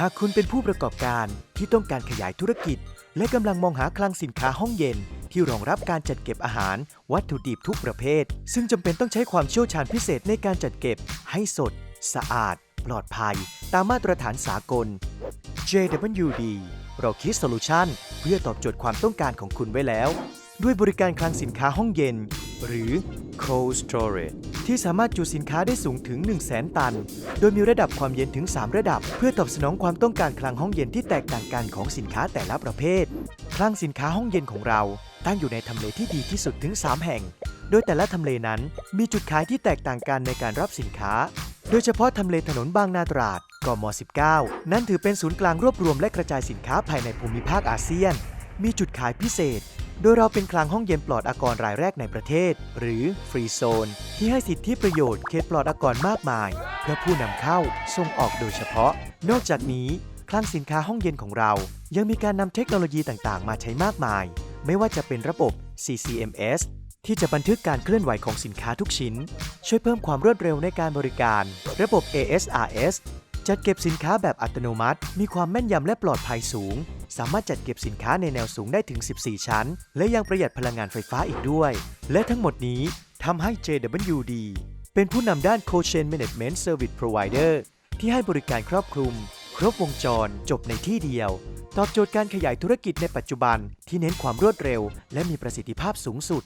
หากคุณเป็นผู้ประกอบการที่ต้องการขยายธุรกิจ และกำลังมองหาคลังสินค้าห้องเย็น ที่รองรับการจัดเก็บอาหาร วัตถุดิบทุกประเภท ซึ่งจำเป็นต้องใช้ความเชี่ยวชาญพิเศษในการจัดเก็บ ให้สด สะอาด ปลอดภัย ตามมาตรฐานสากล JWD เราคิดโซลูชันเพื่อตอบโจทย์ความต้องการของคุณไว้แล้ว ด้วยบริการคลังสินค้าห้องเย็น หรือ Cold Storage ที่สามารถจุสินค้าได้สูงถึง 1 0 0 0 0แตัน โดยมีระดับความเย็นถึง 3 ระดับ เพื่อตอบสนองความต้องการคลังห้องเย็นที่แตกต่างกันของสินค้าแต่ละประเภท คลังสินค้าห้องเย็นของเรา ตั้งอยู่ในทำเลที่ดีที่สุดถึง 3 แห่ง โดยแต่ละทำเลนั้นมีจุดขายที่แตกต่างกันในการรับสินค้า โดยเฉพาะทำเลถนนบางนาตราดกม 19 นั้นถือเป็นศูนย์กลางรวบรวมและกระจายสินค้าภายในภูมิภาคอาเซียน มีจุดขายพิเศษ โดยเราเป็นคลังห้องเย็นปลอดอากรรายแรกในประเทศ หรือฟรีโซน ที่ให้สิทธิประโยชน์เขตปลอดอากรมากมาย เพื่อผู้นำเข้าส่งออกโดยเฉพาะ นอกจากนี้คลังสินค้าห้องเย็นของเรา ยังมีการนำเทคโนโลยีต่างๆ มาใช้มากมาย ไม่ว่าจะเป็นระบบ CCMS ที่จะบันทึกการเคลื่อนไหวของสินค้าทุกชิ้น ช่วยเพิ่มความรวดเร็วในการบริการ ระบบ ASRS จัดเก็บสินค้าแบบอัตโนมัติ มีความแม่นยำและปลอดภัยสูง สามารถจัดเก็บสินค้าในแนวสูงได้ถึง 14 ชั้น และยังประหยัดพลังงานไฟฟ้าอีกด้วย และทั้งหมดนี้ทำให้ JWD เป็นผู้นำด้าน Cold Chain Management Service Provider ที่ให้บริการครอบคลุม ครบวงจร จบในที่เดียว ตอบโจทย์การขยายธุรกิจในปัจจุบันที่เน้นความรวดเร็ว และมีประสิทธิภาพสูงสุด